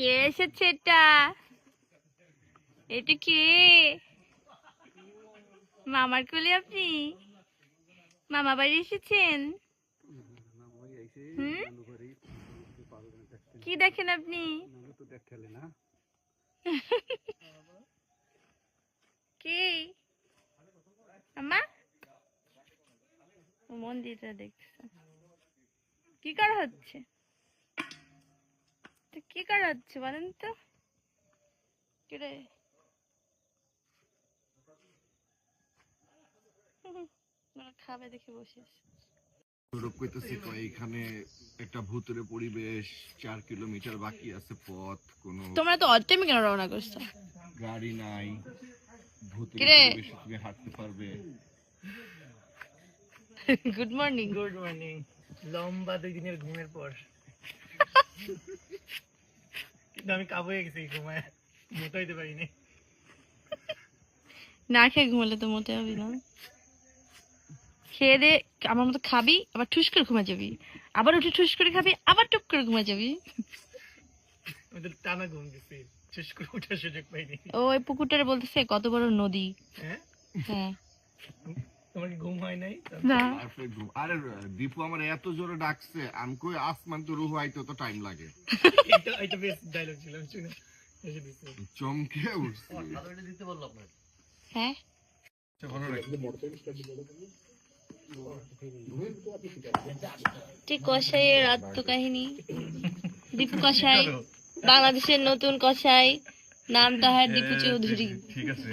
কে এসেছে এটা? এটা কে? মামার কোলে আপনি? মামা বাড়ি এসেছেন? কি দেখেন আপনি? কি? আম্মা? মন্দিরটা দেখছে। কি করা হচ্ছে? কি করা হচ্ছে বলেন তো? কিরে খাবে দেখে বসে আছে। সৌরভ কইতেছে কয় এখানে একটা ভূতুরে পরিবেশ চার কিলোমিটার বাকি আছে পথ কোনো তোমরা তো অড কেন রওনা করছ? গাড়ি নাই ভূতুরে? পরিবেশে তুমি হাঁটতে পারবে। গুড মর্নিং গুড মর্নিং লম্বা দুই দিনের ঘুমের পর। কিন্তু আমি কাবু হয়ে গেছি ঘুমায়। মোটাইতে পারিনি। না খেয়ে ঘুমালে তো মোটে হবি না। খেয়ে দে আমার মতো খাবি আবার ঠুস করে ঘুমা যাবি। আবার উঠে ঠুস করে খাবি আবার টুক করে ঘুমা যাবি। আমি তো টানা ঘুম গেছি শেষ করে ওঠার সুযোগ পাইনি। ওই পুকুরটারে বলতেছে কত বড় নদী। হ্যাঁ? হ্যাঁ। তোমার ঘুম হয় নাই? না। আরে দীপু আমার এত জোরে ডাকছে আমি কই আসমান তো রুহু আইতে তো টাইম লাগে। এটা এটা বেশ ডায়লগ ছিল আমি শুনে হেসে দিচ্ছি। চমকে উঠছি। হ্যাঁ। কষাইয়ের আত্মকাহিনী। দীপু কষাই বাংলাদেশের নতুন কষাই নাম তাহার দীপু চৌধুরী। ঠিক আছে।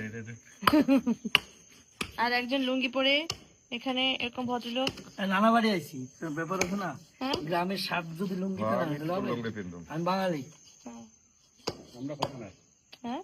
আর একজন লুঙ্গি পরে এখানে এরকম ভদ্রলোক। নানা বাড়ি আইছি। ব্যাপার আছে না? হ্যাঁ? গ্রামের সাপ যদি লুঙ্গি পরে হবে? আমি বাঙালি। হ্যাঁ?